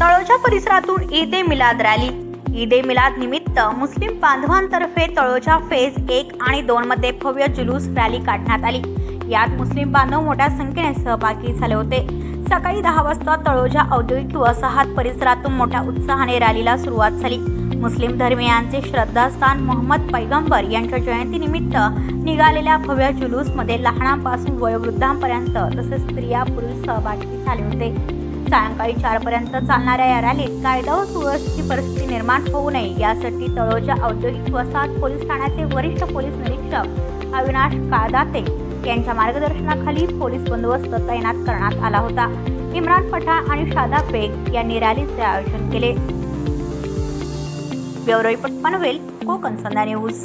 परिसरातून ईद ए मिलाद रॅली. ईद ए मिलाद निमित्त Muslim बांधवांतर्फे Taloja phase एक आणि दोन मध्ये भव्य जुलूस रॅली काढण्यात आली. यात मुस्लिम बांधव मोठ्या संख्येने सहभागी झाले होते. सकाळी दहा वाजता तळोजा औद्योगिक वसाहत परिसरातून मोठ्या उत्साहाने रॅलीला सुरुवात झाली. मुस्लिम धर्मियांचे श्रद्धास्थान मोहम्मद पैगंबर यांच्या जयंतीनिमित्त निघालेल्या भव्य जुलूसमध्ये लहानांपासून वयोवृद्धांपर्यंत तसेच स्त्रिया पुरुष सहभागी झाले होते. सायंकाळी चार पर्यंत चालणाऱ्या या रॅलीत कायदा व सुव्यवस्थेची परिस्थिती निर्माण होऊ नये. यासाठी तळोजा औद्योगिक वसाहत पोलीस ठाण्याचे वरिष्ठ पोलीस निरीक्षक अविनाश काळदाते यांच्या मार्गदर्शनाखाली पोलीस बंदोबस्त तैनात करण्यात आला होता. इम्रान पठाण आणि शादा बेग यांनी रॅलीचे आयोजन केले. Bureau report Panvel Konkan Sandhya news.